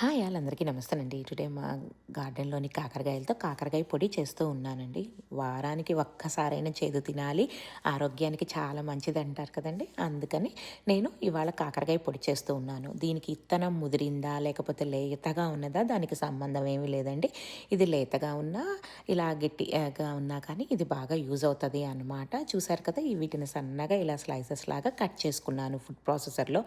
Hi వాళ్ళందరికీ నమస్తేనండి. Today మా గార్డెన్లోని కాకరకాయలతో కాకరకాయ పొడి చేస్తూ ఉన్నానండి. వారానికి ఒక్కసారైనా చేదు తినాలి. ఆరోగ్యానికి చాలా మంచిది అంటారు కదండి. అందుకని నేను ఇవాళ కాకరకాయ పొడి చేస్తూ ఉన్నాను. దీనికి ఇత్తనం ముదిరిందా లేకపోతే లేతగా ఉన్నదా దానికి సంబంధం ఏమీ లేదండి. ఇది లేతగా ఉన్నా ఇలా గట్టిగా ఉన్నా కానీ ఇది బాగా యూజ్ అవుతుంది అనమాట చూసారు కదా ఈ వీటిని సన్నగా ఇలా స్లైసెస్ లాగా కట్ చేసుకున్నాను ఫుడ్ ప్రాసెసర్లో.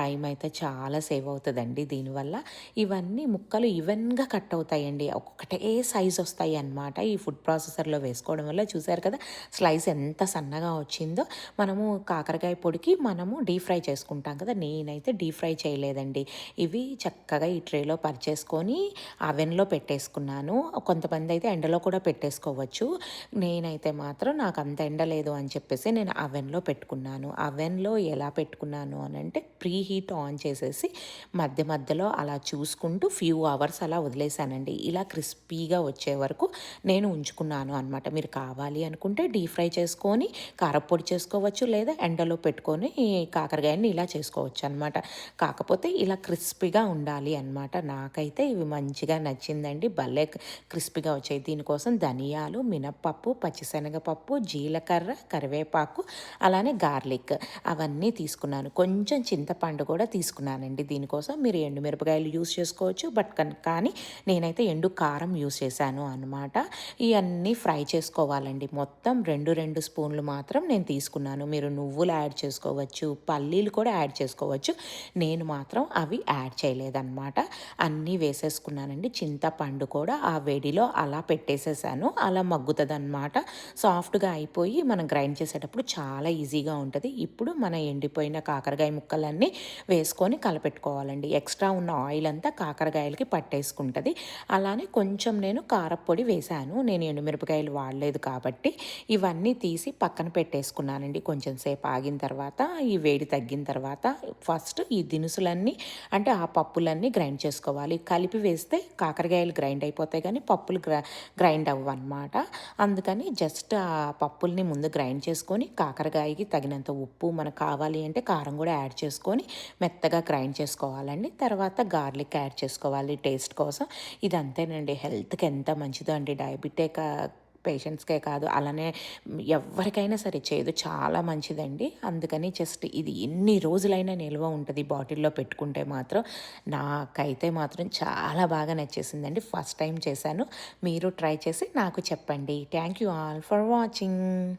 టైం అయితే చాలా సేవ్ అవుతుందండి దీనివల్ల. ఇవన్నీ ముక్కలు ఈవెన్గా కట్ అవుతాయండి. ఒక్కొక్కటే సైజ్ వస్తాయి అన్నమాట. ఈ ఫుడ్ ప్రాసెసర్లో వేసుకోవడం వల్ల చూసారు కదా స్లైస్ ఎంత సన్నగా వచ్చిందో. మనము కాకరకాయ పొడికి మనము డీప్ ఫ్రై చేసుకుంటాం కదా నేనైతే డీప్ ఫ్రై చేయలేదండి. ఇవి చక్కగా ఈ ట్రేలో పరిచేసుకొని అవెన్లో పెట్టేసుకున్నాను. కొంతమంది అయితే ఎండలో కూడా పెట్టేసుకోవచ్చు. నేనైతే మాత్రం నాకు అంత ఎండ లేదు అని చెప్పేసి నేను అవెన్లో పెట్టుకున్నాను. అవెన్లో ఎలా పెట్టుకున్నాను అని అంటే ప్రీ హీట్ ఆన్ చేసేసి మధ్య మధ్యలో అలా చూసుకుంటూ ఫ్యూ అవర్స్ అలా వదిలేసానండి ఇలా క్రిస్పీగా వచ్చే వరకు నేను ఉంచుకున్నాను అనమాట మీరు కావాలి అనుకుంటే డీప్ ఫ్రై చేసుకొని కారపొడి చేసుకోవచ్చు లేదా ఎండలో పెట్టుకొని కాకరకాయని ఇలా చేసుకోవచ్చు అనమాట కాకపోతే ఇలా క్రిస్పీగా ఉండాలి అనమాట నాకైతే ఇవి మంచిగా నచ్చిందండి. భలే క్రిస్పీగా వచ్చాయి. దీనికోసం ధనియాలు మినప్పప్పు పచ్చిశనగపప్పు జీలకర్ర కరివేపాకు అలానే గార్లిక్ అవన్నీ తీసుకున్నాను. కొంచెం చింతపండు కూడా తీసుకున్నానండి. దీనికోసం మీరు ఎండుమిరపకాయలు యూస్ యూస్ చేసుకోవచ్చు. బట్ కానీ నేనైతే ఎండు కారం యూస్ చేశాను అనమాట ఇవన్నీ ఫ్రై చేసుకోవాలండి. మొత్తం రెండు రెండు స్పూన్లు మాత్రం నేను తీసుకున్నాను. మీరు నువ్వులు యాడ్ చేసుకోవచ్చు పల్లీలు కూడా యాడ్ చేసుకోవచ్చు. నేను మాత్రం అవి యాడ్ చేయలేదన్నమాట. అన్నీ వేసేసుకున్నానండి. చింతపండు కూడా ఆ వేడిలో అలా పెట్టేసేసాను. అలా మగ్గుతుంది అనమాట సాఫ్ట్గా అయిపోయి మనం గ్రైండ్ చేసేటప్పుడు చాలా ఈజీగా ఉంటుంది. ఇప్పుడు మన ఎండిపోయిన కాకరకాయ ముక్కలన్నీ వేసుకొని కలపెట్టుకోవాలండి. ఎక్స్ట్రా ఉన్న ఆయిల్ అంతా కాకరకాయలకి పట్టేసుకుంటుంది. అలానే కొంచెం నేను కారపొడి వేశాను. నేను ఎండుమిరపకాయలు వాడలేదు కాబట్టి ఇవన్నీ తీసి పక్కన పెట్టేసుకున్నానండి. కొంచెం సేపు ఆగిన తర్వాత ఈ వేడి తగ్గిన తర్వాత ఫస్ట్ ఈ దినుసులన్నీ అంటే ఆ పప్పులన్నీ గ్రైండ్ చేసుకోవాలి. కలిపి వేస్తే కాకరకాయలు గ్రైండ్ అయిపోతాయి కానీ పప్పులు గ్ర గ్రైండ్ అవ్వన్నమాట. అందుకని జస్ట్ ఆ పప్పుల్ని ముందు గ్రైండ్ చేసుకొని కాకరకాయకి తగినంత ఉప్పు మనకు కావాలి అంటే కారం కూడా యాడ్ చేసుకొని మెత్తగా గ్రైండ్ చేసుకోవాలండి. తర్వాత గార్లిక్ యాడ్ చేసుకోవాలి టేస్ట్ కోసం. ఇది అంతేనండి. హెల్త్కి ఎంత మంచిదో అండి. డయాబెటిక్ పేషెంట్స్కే కాదు అలానే ఎవరికైనా సరే చేదు చాలా మంచిదండి. అందుకని జస్ట్ ఇది ఎన్ని రోజులైనా నిల్వ ఉంటుంది బాటిల్లో పెట్టుకుంటే మాత్రం. నాకైతే మాత్రం చాలా బాగా నచ్చేసిందండి. ఫస్ట్ టైం చేశాను. మీరు ట్రై చేసి నాకు చెప్పండి. Thank you all for watching.